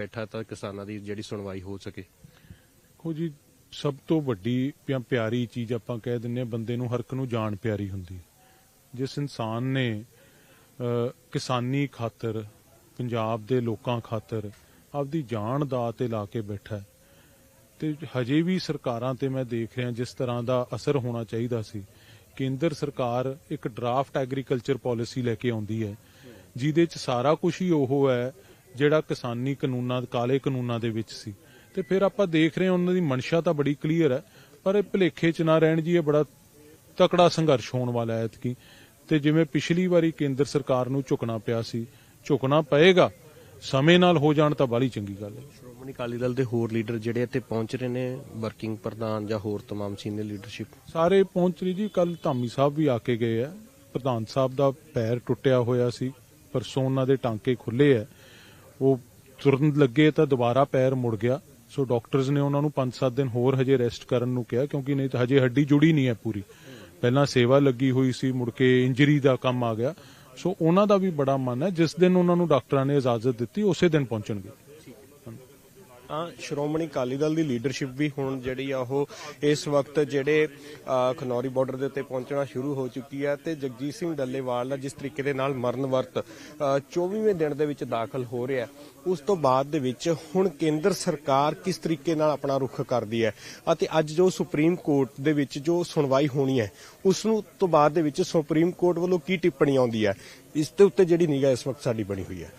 ਬੈਠਾ ਤਾਂ ਕਿਸਾਨਾਂ ਦੀ ਜਿਹੜੀ ਸੁਣਵਾਈ ਹੋ ਸਕੇ। ਦੇਖੋ ਜੀ, ਸਭ ਤੋਂ ਵੱਡੀ ਜਾਂ ਪਿਆਰੀ ਚੀਜ਼ ਆਪਾਂ ਕਹਿ ਦਿੰਨੇ ਬੰਦੇ ਨੂੰ ਹਰ ਨੂੰ ਜਾਨ ਪਿਆਰੀ ਹੁੰਦੀ ਜਿਸ ਇਨਸਾਨ ਨੇ ਕਿਸਾਨੀ ਖਾਤਰ, ਪੰਜਾਬ ਦੇ ਲੋਕਾਂ ਖਾਤਰ ਆਪਦੀ ਜਾਨ ਦਾ ਤੇ ਲਾ ਕੇ ਬੈਠਾ ਤੇ ਹਜੇ ਵੀ ਸਰਕਾਰਾਂ ਤੇ ਮੈਂ ਦੇਖ ਰਿਹਾ ਜਿਸ ਤਰ੍ਹਾਂ ਦਾ ਅਸਰ ਹੋਣਾ ਚਾਹੀਦਾ ਸੀ। ਕੇਂਦਰ ਸਰਕਾਰ ਇੱਕ ਡਰਾਫਟ ਐਗਰੀਕਲਚਰ ਪਾਲਿਸੀ ਲੈ ਕੇ ਆਉਂਦੀ ਹੈ। ਜਿਹਦੇ ਚ ਸਾਰਾ ਕੁਝ ਹੀ ਉਹ ਹੈ ਜਿਹੜਾ ਕਿਸਾਨੀ ਕਾਨੂੰਨਾਂ ਕਾਲੇ ਕਾਨੂੰਨਾਂ ਦੇ ਵਿੱਚ ਸੀ ਤੇ ਫਿਰ ਆਪਾਂ ਦੇਖ ਰਹੇ ਹਾਂ ਉਹਨਾਂ ਦੀ ਮਨਸ਼ਾ ਤਾਂ ਬੜੀ ਕਲੀਅਰ ਹੈ ਪਰ ਇਹ ਭਲੇਖੇ ਚ ਨਾ ਰਹਿਣ ਜੀ ਇਹ ਬੜਾ ਤਕੜਾ ਸੰਘਰਸ਼ ਹੋਣ ਵਾਲਾ ਹੈ ਐਤਕੀ ਤੇ ਜਿਵੇਂ ਪਿਛਲੀ ਵਾਰੀ ਕੇਂਦਰ ਸਰਕਾਰ ਨੂੰ ਝੁਕਣਾ ਪਿਆ ਸੀ ਝੁਕਣਾ ਪਏਗਾ ਸਮੇਂ ਨਾਲ ਹੋ ਜਾਣ ਤਾਂ ਬਾਲੀ ਚੰਗੀ ਗੱਲ ਹੈ ਸ਼੍ਰੋਮਣੀ ਅਕਾਲੀ ਦਲ ਦੇ ਹੋਰ ਲੀਡਰ ਜਿਹੜੇ ਇੱਥੇ ਪਹੁੰਚ ਰਹੇ ਨੇ ਵਰਕਿੰਗ ਪ੍ਰਧਾਨ ਜਾਂ ਹੋਰ तमाम ਸੀਨੀਅਰ ਲੀਡਰਸ਼ਿਪ ਸਾਰੇ ਪਹੁੰਚ ਰਹੀ ਜੀ ਕੱਲ ਧਾਮੀ ਸਾਹਿਬ ਵੀ ਆ ਕੇ ਗਏ ਆ ਪ੍ਰਧਾਨ ਸਾਹਿਬ ਦਾ ਪੈਰ ਟੁੱਟਿਆ ਹੋਇਆ ਸੀ ਪਰਸੋਂ ਉਹਨਾਂ ਦੇ ਟਾਂਕੇ ਖੁੱਲੇ ਆ ਉਹ ਤੁਰਨ ਲੱਗੇ ਤਾਂ ਦੁਬਾਰਾ ਪੈਰ ਮੁੜ ਗਿਆ। ਸੋ ਡਾਕਟਰਸ ਨੇ ਉਹਨਾਂ ਨੂੰ 5-7 ਦਿਨ ਹੋਰ ਹਜੇ ਰੈਸਟ ਕਰਨ ਨੂੰ ਕਿਹਾ, ਕਿਉਂਕਿ ਨਹੀਂ ਤਾਂ ਹਜੇ ਹੱਡੀ ਜੁੜੀ ਨਹੀਂ ਹੈ ਪੂਰੀ। ਪਹਿਲਾਂ ਸੇਵਾ ਲੱਗੀ ਹੋਈ ਸੀ, ਮੁੜ ਕੇ ਇੰਜਰੀ ਦਾ ਕੰਮ ਆ ਗਿਆ। ਸੋ ਉਹਨਾਂ ਦਾ ਵੀ ਬੜਾ ਮਨ ਹੈ। ਜਿਸ ਦਿਨ ਉਹਨਾਂ ਨੂੰ ਡਾਕਟਰਾਂ ਨੇ ਇਜਾਜ਼ਤ ਦਿੱਤੀ, ਉਸੇ ਦਿਨ ਪਹੁੰਚਣਗੇ। ਤਾਂ ਸ਼੍ਰੋਮਣੀ ਅਕਾਲੀ ਦਲ ਦੀ ਲੀਡਰਸ਼ਿਪ ਵੀ ਹੁਣ ਜਿਹੜੀ ਆ ਉਹ ਇਸ ਵਕਤ ਜਿਹੜੇ ਖਨੌਰੀ ਬਾਰਡਰ ਦੇ ਉੱਤੇ ਪਹੁੰਚਣਾ ਸ਼ੁਰੂ ਹੋ ਚੁੱਕੀ ਹੈ ਤੇ ਜਗਜੀਤ ਸਿੰਘ ਡੱਲੇਵਾਲ ਦਾ ਜਿਸ ਤਰੀਕੇ ਦੇ ਨਾਲ ਮਰਨ ਵਰਤ ਅ, 24ਵੇਂ ਦਿਨ ਦੇ ਵਿੱਚ ਦਾਖਲ ਹੋ ਰਿਹਾ ਉਸ ਤੋਂ ਬਾਅਦ ਦੇ ਵਿੱਚ ਹੁਣ ਕੇਂਦਰ ਸਰਕਾਰ ਕਿਸ ਤਰੀਕੇ ਨਾਲ ਆਪਣਾ ਰੁਖ ਕਰਦੀ ਹੈ ਅਤੇ ਅੱਜ ਜੋ ਸੁਪਰੀਮ ਕੋਰਟ ਦੇ ਵਿੱਚ ਜੋ ਸੁਣਵਾਈ ਹੋਣੀ ਹੈ ਉਸ ਨੂੰ ਤੋਂ ਬਾਅਦ ਦੇ ਵਿੱਚ ਸੁਪਰੀਮ ਕੋਰਟ ਵੱਲੋਂ ਕੀ ਟਿੱਪਣੀ ਆਉਂਦੀ ਹੈ ਇਸ ਦੇ ਉੱਤੇ ਜਿਹੜੀ ਨਿਗਾਹ ਇਸ ਵਕਤ ਸਾਡੀ ਬਣੀ ਹੋਈ ਹੈ।